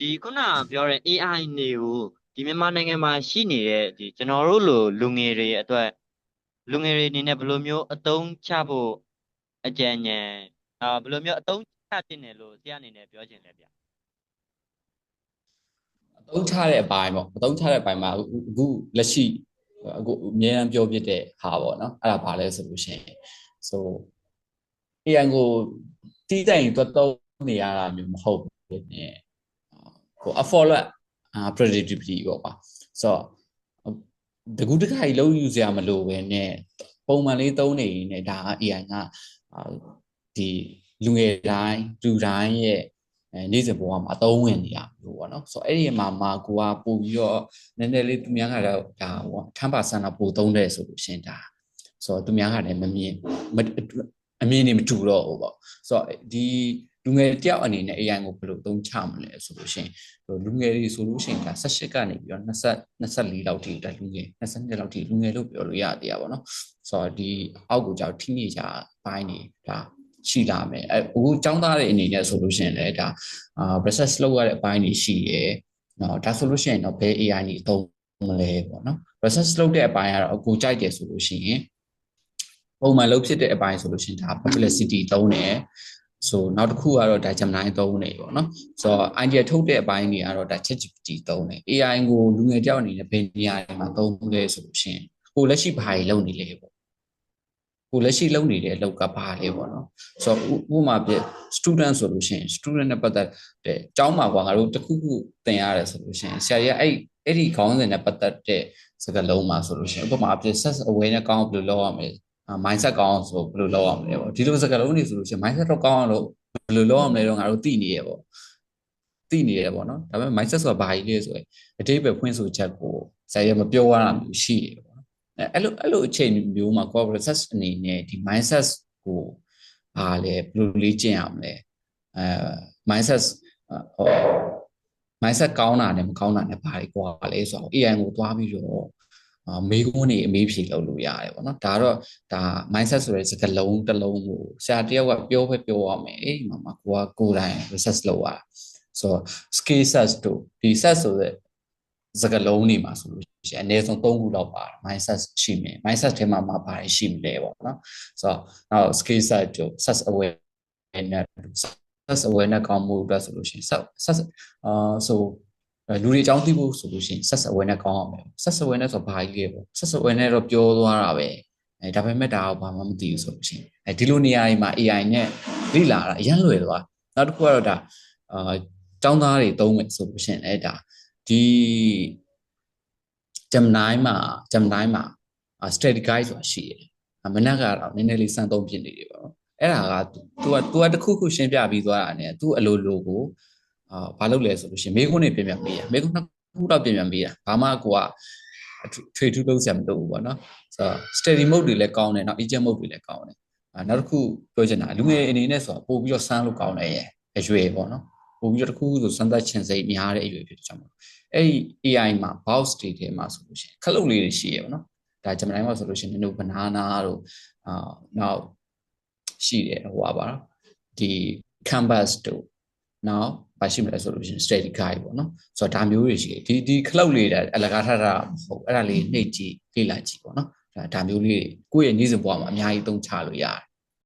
ဒီခုနကပြောတဲ့ AI တွေကိုဒီမြန်မာနိုင်ငံမှာရှိနေတဲ့ဒီကျွန်တော်တို့လိုလူငယ်တွေအတွက်လူငယ်တွေအနေနဲ့ဘယ်လိုမျိုးအသုံးချဖို့အကြံဉာဏ်အာဘယ်လိုမျိုးအသုံးချတင်တယ်လို့ဆရာအနေနဲ့ပြောချင်လဲဗျအသုံးချတဲ့အပိုင်းပေါ့အသုံးချတဲ့အပိုင်းမှာအခုလက်ရှိအခုအများအားပြောပြတဲ့ဟာပေါ့နော်အဲ့ဒါဘာလဲဆိုလို့ရှိရင် so AI ကိုတီးတိုင်တော့တုံးနေရတာမျိုးမဟုတ်ဘူးね ဟို afford predictability ပေါ့ပါဆိုတော့တကူတခါကြီးလုံးယူစရာမလိုပဲနဲ့ပုံမှန်လေးသုံးနေရင်ねဒါက AI ကဒီလူငယ်တိုင်းလူတိုင်းရဲ့အဲနေ့စဉ်ဘဝမှာအသုံးဝင်နေရလို့ပေါ့နော်ဆိုတော့အဲ့ဒီမှာမှာကိုကပို့ပြီးတော့နည်းနည်းလေးသူများကတော့ဒါဟိုထမ်းပါဆန်တော့ပို့သုံးတယ်ဆိုလို့ရှင်ဒါဆိုတော့သူများကလည်းမမြင်အမြင်နေမတူတော့ဘူးပေါ့ဆိုတော့ဒီ လူငယ်တယောက်အနေနဲ့ AI ကိုဘယ်လိုသုံးချမလဲဆိုလို့ရှိရင်လူငယ်တွေဆိုလို့ရှိရင်ဒါ18ကနေပြီးတော့20 24လောက်ထိဒါလူငယ်22လောက်ထိလူငယ်လို့ပြောလို့ရသေးတာပေါ့နော်ဆိုတော့ဒီအောက်ကိုကြောက်ထိနေကြပိုင်းနေဒါရှိလာမယ်အဲအခုចောင်းသားတွေအနေနဲ့ဆိုလို့ရှိရင်လည်းဒါအာ process လုပ်ရတဲ့အပိုင်းတွေရှိရယ်နော်ဒါဆိုလို့ရှိရင်တော့ဘယ် AI တွေအသုံးမလဲပေါ့နော် process လုပ်တဲ့အပိုင်းကတော့အကူကြိုက်တယ်ဆိုလို့ရှိရင်ပုံမှန်လုပ်ဖြစ်တဲ့အပိုင်းဆိုလို့ရှိရင်ဒါ publicity သုံးတယ် ဆိုနောက်တစ်ခုကတော့ဒါ Gemini သုံးနေပေါ့နော်ဆိုတော့ idea ထုတ်တဲ့အပိုင်းတွေကတော့ဒါ ChatGPT သုံးတယ် AI ကိုလူငယ်တယောက်အနေနဲ့ဘယ်နေရာတွေမှာသုံးလဲဆိုလို့ရှိရင်ကိုလက်ရှိဘာတွေလုပ်နေလဲပေါ့ကိုလက်ရှိလုပ်နေတဲ့အလုပ်ကဘာလဲပေါ့နော်ဆိုတော့ဥပမာပြ student ဆိုလို့ရှိရင် student နဲ့ပတ်သက်တဲ့အကြောင်းမှာကွာငါတို့တခုခုသင်ရတယ်ဆိုလို့ရှိရင်ဆရာကြီးအဲ့အဲ့ဒီခေါင်းစဉ်နဲ့ပတ်သက်တဲ့စကားလုံးမှာဆိုလို့ရှိရင်ဥပမာပြ set aware နဲ့ကောင်းဘယ်လိုလုပ်ရမလဲ mindset ကောင်းအောင်ဆိုဘယ်လိုလုပ်ရမလဲပေါ့ဒီလိုစကားလုံးတွေဆိုလို့ရှိရင် mindset တော့ကောင်းအောင်လို့ဘယ်လိုလုပ်ရမလဲတော့ငါတို့သိနေရပေါ့သိနေရပေါ့နော်ဒါပေမဲ့ mindset ဆိုတာဘာကြီးလဲဆိုရင်အတိတ်ပဲဖွင့်ဆိုချက်ကိုဆရာရမပြောရတာမျိုးရှိရပေါ့နော်အဲ့လိုအဲ့လိုအချိန်မျိုးမှာ corporate research အနေနဲ့ဒီ mindset ကိုဘာလဲဘယ်လိုလေ့ကျင့်ရမလဲအဲ mindset ဟို mindset ကောင်းတာနဲ့မကောင်းတာနဲ့ဘာတွေကွာလဲဆိုတော့ AI ကိုသွားပြီးတော့ မေးခွန်းတွေအမေးဖြေလုပ်လို့ရတယ်ပေါ့နော်ဒါတော့ဒါ mindset ဆိုတဲ့စကားလုံးတစ်လုံးကိုဆရာတယောက်ကပြောပဲပြောရမယ်အေးမမကိုကကိုယ်တိုင် research လုပ်ရတာဆိုတော့ skill set တို့ဒီ set ဆိုတဲ့စကားလုံးတွေမှာဆိုလို့ရှိရင်အနည်းဆုံး၃ခုလောက်ပါတယ် mindset ရှိမယ် mindset ထဲမှာမှာပါတယ်ရှိမလဲပေါ့နော်ဆိုတော့နောက် skill set တို့ set awareness set awareness ကောင်းမှုအတွက်ဆိုလို့ရှိရင် set အာဆို လူတွေအကြောင်းသိဖို့ဆိုလို့ရှိရင် set awareness ကောင်းအောင်ပဲ set awareness ဆိုဘာကြီးလဲပေါ့ set awareness တော့ပြောသွားတာပဲအဲဒါပေမဲ့ဒါကဘာမှမသိဘူးဆိုလို့ရှိရင်အဲဒီလိုနေရာတွေမှာ AI နဲ့လိလာတာအရင်လွယ်သွားနောက်တစ်ခုကတော့ဒါအာကျောင်းသားတွေသုံးမယ်ဆိုလို့ရှိရင်လည်းဒါဒီ Gemini မှာ Gemini မှာ strategy guide ဆိုတာရှိတယ်မနက်ကတော့နည်းနည်းလေးစမ်းသုံးဖြစ်နေတယ်ပေါ့နော်အဲ့ဒါက तू က तू ကတခုခုရှင်းပြပြီးသွားတာနဲ့ तू အလိုလိုကို အာဘာလုပ်လဲဆိုလို့ရှိရင်မေခွန်းတွေပြင်ပြန်ပေးရမေခွန်းနှစ်ခုတော့ပြင်ပြန်ပေးတာဘာမှကိုကထွေထူးလုံးစရာမလိုဘူးပေါ့နော်ဆိုတော့ steady mode တွေလည်းကောင်းတယ်နောက် agent mode တွေလည်းကောင်းတယ်အာနောက်တစ်ခုပြောချင်တာလူငယ်အနေနဲ့ဆိုတာပို့ပြီးတော့စမ်းလို့ကောင်းတယ်ရဲ့အရွယ်ပေါ့နော်ပို့ပြီးတော့တစ်ခုခုဆိုစမ်းသပ်ခြင်းစိတ်များတဲ့အရွယ်ဖြစ်တဲ့ကြောင့်အဲ့ဒီ AI မှာ box တွေထဲမှာဆိုလို့ရှိရင်ခလုတ်လေးတွေရှိရပေါ့နော်ဒါဂျမနိုင်မှာဆိုလို့ရှိရင်နင်တို့ banana တို့အာနောက်ရှိတယ်ဟိုပါပါနော်ဒီ canvas တို့ နောက်ဘာရှိမလဲဆိုလို့ရှိရင် steady guide ပေါ့နော်ဆိုတော့ဒါမျိုးတွေရှိတယ်ဒီဒီ cloud လေးတဲ့အလကားထတာမဟုတ်အဲ့ဒါလေးနှိပ်ကြည့်လေ့လာကြည့်ပေါ့နော်ဒါဒါမျိုးလေးကိုယ့်ရဲ့နေ့စဉ်ဘဝမှာအများကြီးသုံးချလို့ရတယ်